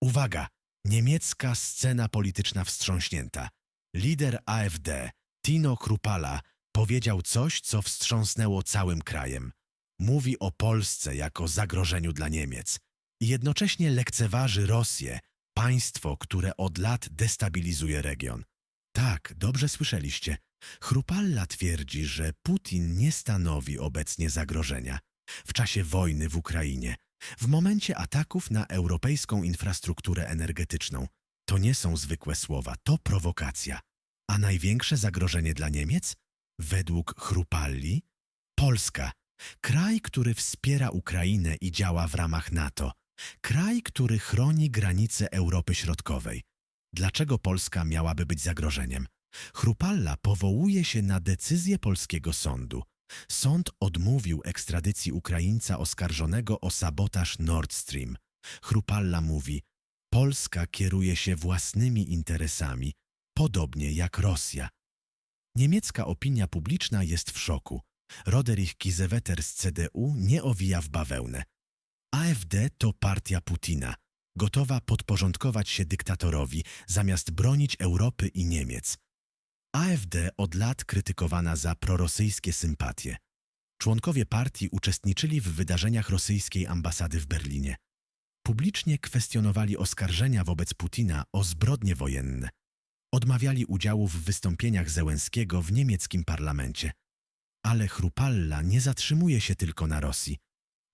Uwaga! Niemiecka scena polityczna wstrząśnięta. Lider AfD, Tino Krupala, powiedział coś, co wstrząsnęło całym krajem. Mówi o Polsce jako zagrożeniu dla Niemiec i jednocześnie lekceważy Rosję, państwo, które od lat destabilizuje region. Tak, dobrze słyszeliście. Chrupalla twierdzi, że Putin nie stanowi obecnie zagrożenia. W czasie wojny w Ukrainie, w momencie ataków na europejską infrastrukturę energetyczną, to nie są zwykłe słowa, to prowokacja. A największe zagrożenie dla Niemiec? Według Chrupalli? Polska. Kraj, który wspiera Ukrainę i działa w ramach NATO. Kraj, który chroni granice Europy Środkowej. Dlaczego Polska miałaby być zagrożeniem? Chrupalla powołuje się na decyzję polskiego sądu. Sąd odmówił ekstradycji Ukraińca oskarżonego o sabotaż Nord Stream. Chrupalla mówi, Polska kieruje się własnymi interesami, podobnie jak Rosja. Niemiecka opinia publiczna jest w szoku. Roderich Kiesewetter z CDU nie owija w bawełnę. AfD to partia Putina, gotowa podporządkować się dyktatorowi zamiast bronić Europy i Niemiec. AfD od lat krytykowana za prorosyjskie sympatie. Członkowie partii uczestniczyli w wydarzeniach rosyjskiej ambasady w Berlinie. Publicznie kwestionowali oskarżenia wobec Putina o zbrodnie wojenne. Odmawiali udziału w wystąpieniach Zełenskiego w niemieckim parlamencie. Ale Chrupalla nie zatrzymuje się tylko na Rosji.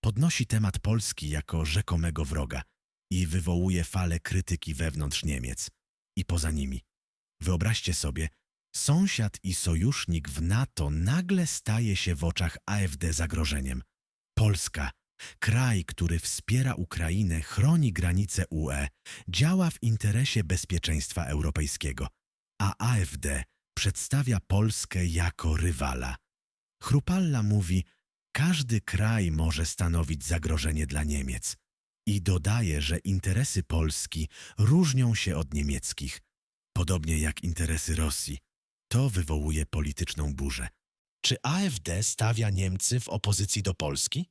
Podnosi temat Polski jako rzekomego wroga i wywołuje falę krytyki wewnątrz Niemiec i poza nimi. Wyobraźcie sobie, sąsiad i sojusznik w NATO nagle staje się w oczach AfD zagrożeniem. Polska, kraj, który wspiera Ukrainę, chroni granice UE, działa w interesie bezpieczeństwa europejskiego, a AfD przedstawia Polskę jako rywala. Chrupalla mówi, każdy kraj może stanowić zagrożenie dla Niemiec i dodaje, że interesy Polski różnią się od niemieckich, podobnie jak interesy Rosji. To wywołuje polityczną burzę. Czy AfD stawia Niemcy w opozycji do Polski?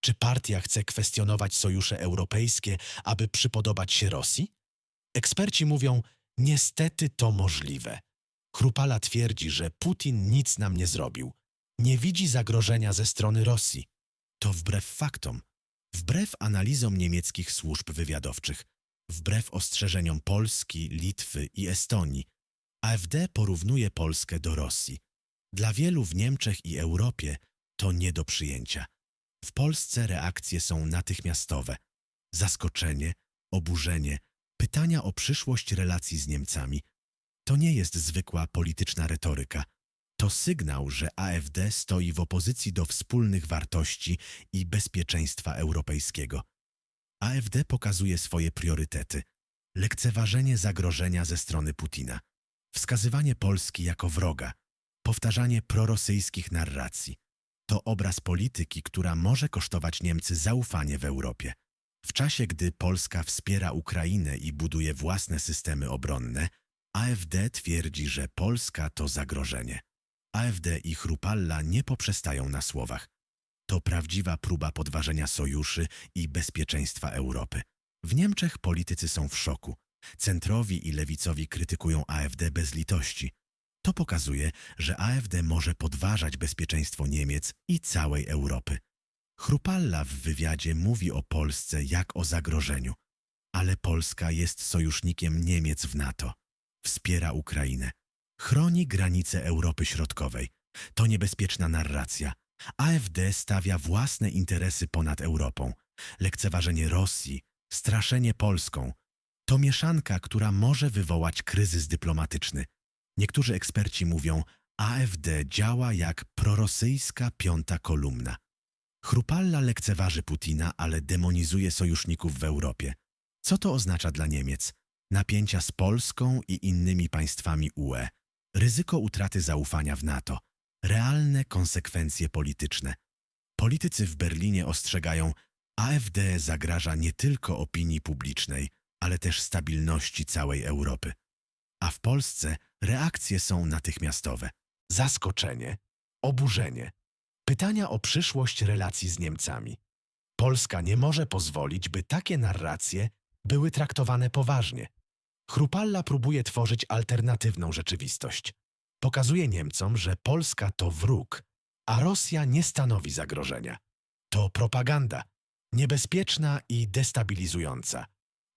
Czy partia chce kwestionować sojusze europejskie, aby przypodobać się Rosji? Eksperci mówią, niestety to możliwe. Chrupala twierdzi, że Putin nic nam nie zrobił. Nie widzi zagrożenia ze strony Rosji. To wbrew faktom, wbrew analizom niemieckich służb wywiadowczych, wbrew ostrzeżeniom Polski, Litwy i Estonii. AfD porównuje Polskę do Rosji. Dla wielu w Niemczech i Europie to nie do przyjęcia. W Polsce reakcje są natychmiastowe. Zaskoczenie, oburzenie, pytania o przyszłość relacji z Niemcami. To nie jest zwykła polityczna retoryka. To sygnał, że AfD stoi w opozycji do wspólnych wartości i bezpieczeństwa europejskiego. AfD pokazuje swoje priorytety. Lekceważenie zagrożenia ze strony Putina, wskazywanie Polski jako wroga, powtarzanie prorosyjskich narracji. To obraz polityki, która może kosztować Niemcy zaufanie w Europie. W czasie, gdy Polska wspiera Ukrainę i buduje własne systemy obronne, AfD twierdzi, że Polska to zagrożenie. AfD i Chrupalla nie poprzestają na słowach. To prawdziwa próba podważenia sojuszy i bezpieczeństwa Europy. W Niemczech politycy są w szoku. Centrowi i lewicowi krytykują AfD bez litości. To pokazuje, że AfD może podważać bezpieczeństwo Niemiec i całej Europy. Chrupalla w wywiadzie mówi o Polsce jak o zagrożeniu, ale Polska jest sojusznikiem Niemiec w NATO. Wspiera Ukrainę. Chroni granice Europy Środkowej. To niebezpieczna narracja. AfD stawia własne interesy ponad Europą. Lekceważenie Rosji, straszenie Polską. To mieszanka, która może wywołać kryzys dyplomatyczny. Niektórzy eksperci mówią, AfD działa jak prorosyjska piąta kolumna. Chrupalla lekceważy Putina, ale demonizuje sojuszników w Europie. Co to oznacza dla Niemiec? Napięcia z Polską i innymi państwami UE, ryzyko utraty zaufania w NATO, realne konsekwencje polityczne. Politycy w Berlinie ostrzegają, AfD zagraża nie tylko opinii publicznej, ale też stabilności całej Europy. A w Polsce reakcje są natychmiastowe. Zaskoczenie, oburzenie, pytania o przyszłość relacji z Niemcami. Polska nie może pozwolić, by takie narracje były traktowane poważnie. Chrupalla próbuje tworzyć alternatywną rzeczywistość. Pokazuje Niemcom, że Polska to wróg, a Rosja nie stanowi zagrożenia. To propaganda, niebezpieczna i destabilizująca.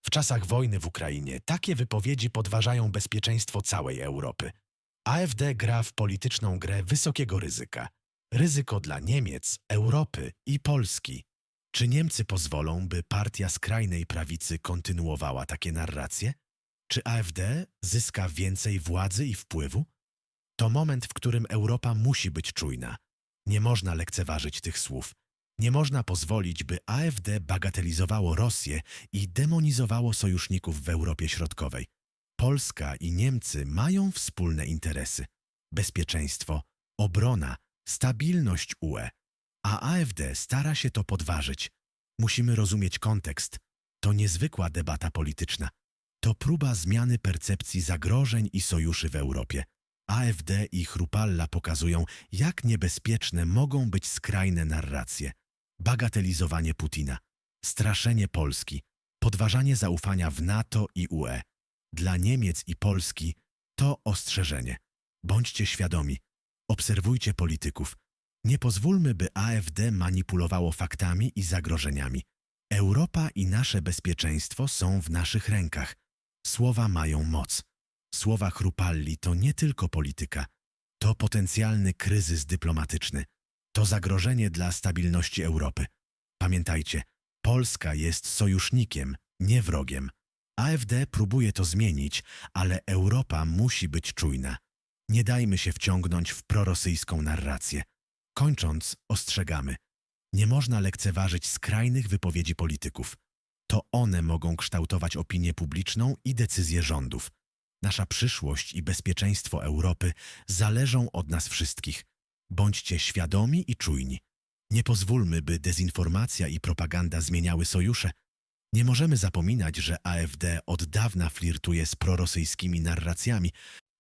W czasach wojny w Ukrainie takie wypowiedzi podważają bezpieczeństwo całej Europy. AfD gra w polityczną grę wysokiego ryzyka. Ryzyko dla Niemiec, Europy i Polski. Czy Niemcy pozwolą, by partia skrajnej prawicy kontynuowała takie narracje? Czy AfD zyska więcej władzy i wpływu? To moment, w którym Europa musi być czujna. Nie można lekceważyć tych słów. Nie można pozwolić, by AfD bagatelizowało Rosję i demonizowało sojuszników w Europie Środkowej. Polska i Niemcy mają wspólne interesy: bezpieczeństwo, obrona, stabilność UE, a AfD stara się to podważyć. Musimy rozumieć kontekst. To niezwykła debata polityczna. To próba zmiany percepcji zagrożeń i sojuszy w Europie. AfD i Chrupalla pokazują, jak niebezpieczne mogą być skrajne narracje. Bagatelizowanie Putina, straszenie Polski, podważanie zaufania w NATO i UE. Dla Niemiec i Polski to ostrzeżenie. Bądźcie świadomi. Obserwujcie polityków. Nie pozwólmy, by AfD manipulowało faktami i zagrożeniami. Europa i nasze bezpieczeństwo są w naszych rękach. Słowa mają moc. Słowa Chrupalli to nie tylko polityka. To potencjalny kryzys dyplomatyczny. To zagrożenie dla stabilności Europy. Pamiętajcie, Polska jest sojusznikiem, nie wrogiem. AfD próbuje to zmienić, ale Europa musi być czujna. Nie dajmy się wciągnąć w prorosyjską narrację. Kończąc, ostrzegamy. Nie można lekceważyć skrajnych wypowiedzi polityków. To one mogą kształtować opinię publiczną i decyzje rządów. Nasza przyszłość i bezpieczeństwo Europy zależą od nas wszystkich. Bądźcie świadomi i czujni. Nie pozwólmy, by dezinformacja i propaganda zmieniały sojusze. Nie możemy zapominać, że AfD od dawna flirtuje z prorosyjskimi narracjami.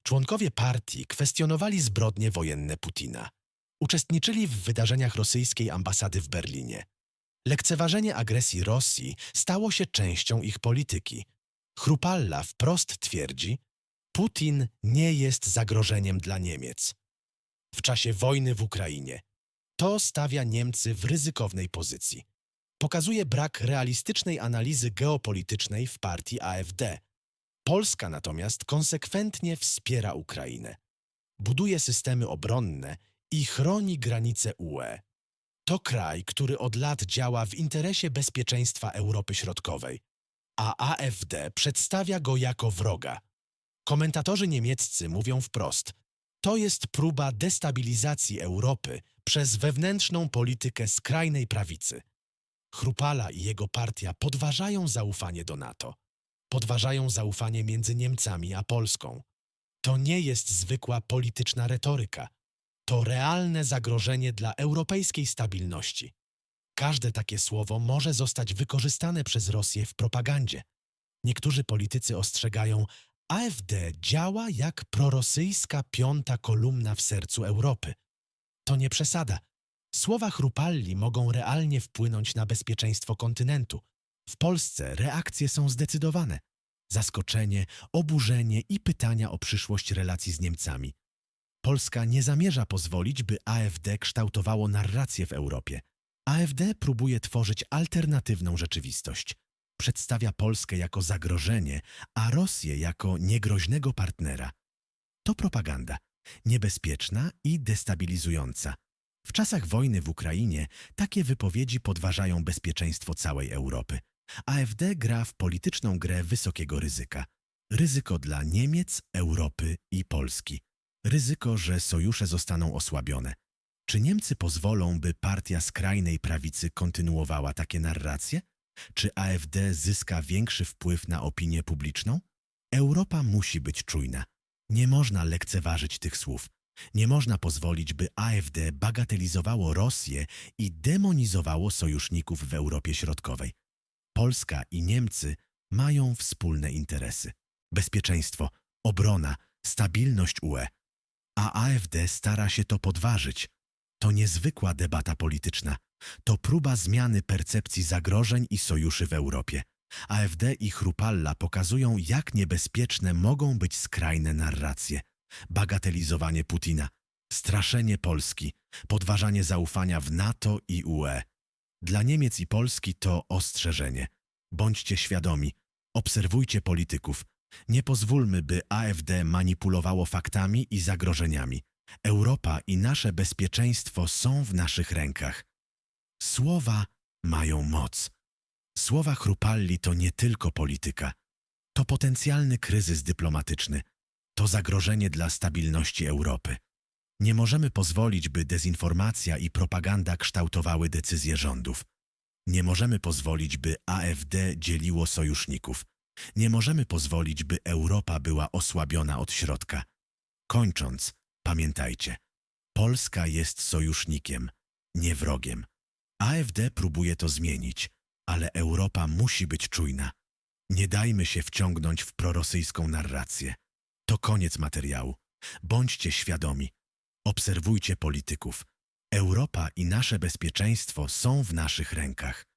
Członkowie partii kwestionowali zbrodnie wojenne Putina. Uczestniczyli w wydarzeniach rosyjskiej ambasady w Berlinie. Lekceważenie agresji Rosji stało się częścią ich polityki. Chrupalla wprost twierdzi, Putin nie jest zagrożeniem dla Niemiec. W czasie wojny w Ukrainie to stawia Niemcy w ryzykownej pozycji. Pokazuje brak realistycznej analizy geopolitycznej w partii AfD. Polska natomiast konsekwentnie wspiera Ukrainę. Buduje systemy obronne i chroni granice UE. To kraj, który od lat działa w interesie bezpieczeństwa Europy Środkowej, a AfD przedstawia go jako wroga. Komentatorzy niemieccy mówią wprost: to jest próba destabilizacji Europy przez wewnętrzną politykę skrajnej prawicy. Chrupala i jego partia podważają zaufanie do NATO. Podważają zaufanie między Niemcami a Polską. To nie jest zwykła polityczna retoryka. To realne zagrożenie dla europejskiej stabilności. Każde takie słowo może zostać wykorzystane przez Rosję w propagandzie. Niektórzy politycy ostrzegają, AfD działa jak prorosyjska piąta kolumna w sercu Europy. To nie przesada. Słowa Chrupalli mogą realnie wpłynąć na bezpieczeństwo kontynentu. W Polsce reakcje są zdecydowane. Zaskoczenie, oburzenie i pytania o przyszłość relacji z Niemcami. Polska nie zamierza pozwolić, by AfD kształtowało narrację w Europie. AfD próbuje tworzyć alternatywną rzeczywistość. Przedstawia Polskę jako zagrożenie, a Rosję jako niegroźnego partnera. To propaganda, niebezpieczna i destabilizująca. W czasach wojny w Ukrainie takie wypowiedzi podważają bezpieczeństwo całej Europy. AfD gra w polityczną grę wysokiego ryzyka. Ryzyko dla Niemiec, Europy i Polski. Ryzyko, że sojusze zostaną osłabione. Czy Niemcy pozwolą, by partia skrajnej prawicy kontynuowała takie narracje? Czy AfD zyska większy wpływ na opinię publiczną? Europa musi być czujna. Nie można lekceważyć tych słów. Nie można pozwolić, by AfD bagatelizowało Rosję i demonizowało sojuszników w Europie Środkowej. Polska i Niemcy mają wspólne interesy. Bezpieczeństwo, obrona, stabilność UE. A AfD stara się to podważyć. To niezwykła debata polityczna. To próba zmiany percepcji zagrożeń i sojuszy w Europie. AfD i Chrupalla pokazują, jak niebezpieczne mogą być skrajne narracje. Bagatelizowanie Putina, straszenie Polski, podważanie zaufania w NATO i UE. Dla Niemiec i Polski to ostrzeżenie. Bądźcie świadomi, obserwujcie polityków. Nie pozwólmy, by AfD manipulowało faktami i zagrożeniami. Europa i nasze bezpieczeństwo są w naszych rękach. Słowa mają moc. Słowa Chrupalli to nie tylko polityka. To potencjalny kryzys dyplomatyczny. To zagrożenie dla stabilności Europy. Nie możemy pozwolić, by dezinformacja i propaganda kształtowały decyzje rządów. Nie możemy pozwolić, by AfD dzieliło sojuszników. Nie możemy pozwolić, by Europa była osłabiona od środka. Kończąc, pamiętajcie, Polska jest sojusznikiem, nie wrogiem. AfD próbuje to zmienić, ale Europa musi być czujna. Nie dajmy się wciągnąć w prorosyjską narrację. To koniec materiału. Bądźcie świadomi. Obserwujcie polityków. Europa i nasze bezpieczeństwo są w naszych rękach.